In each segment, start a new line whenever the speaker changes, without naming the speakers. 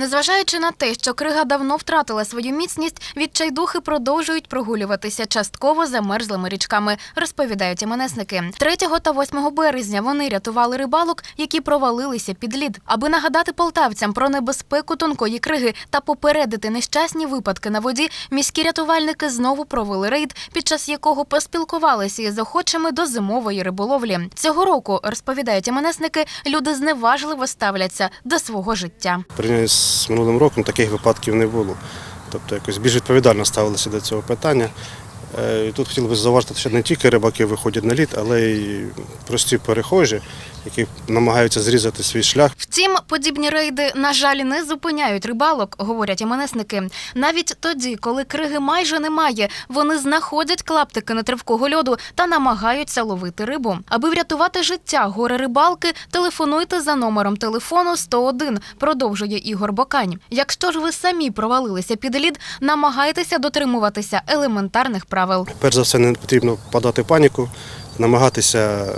Незважаючи на те, що крига давно втратила свою міцність, відчайдухи продовжують прогулюватися частково замерзлими річками, розповідають іменесники. 3 та 8 березня вони рятували рибалок, які провалилися під лід. Аби нагадати полтавцям про небезпеку тонкої криги та попередити нещасні випадки на воді, міські рятувальники знову провели рейд, під час якого поспілкувалися із охочими до зимової риболовлі. Цього року розповідають іменесники, люди зневажливо ставляться до свого життя.
Порівняно з минулим роком таких випадків не було. Тобто якось більш відповідально ставилися до цього питання. Е, Тут хотілося б зауважити, що не тільки рибаки виходять на лід, але й прості перехожі, які намагаються зрізати свій шлях.
Втім, подібні рейди, на жаль, не зупиняють рибалок, говорять іменесники. Навіть тоді, коли криги майже немає, вони знаходять клаптики нетривкого льоду та намагаються ловити рибу. Аби врятувати життя горе рибалки, телефонуйте за номером телефону 101, продовжує Ігор Бокань. Якщо ж ви самі провалилися під лід, намагайтеся дотримуватися елементарних правил.
Перш за все, не потрібно впадати в паніку, намагатися,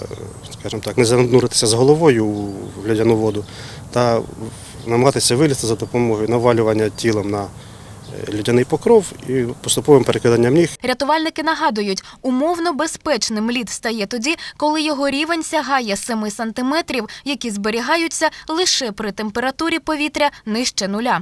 скажімо так, не зануритися з головою у льодяну воду та намагатися вилізти за допомогою навалювання тілом на е, льодяний покров і поступовим перекиданням ніг
Рятувальники нагадують, умовно безпечним лід стає тоді, коли його рівень сягає 7 сантиметрів, які зберігаються лише при температурі повітря нижче нуля.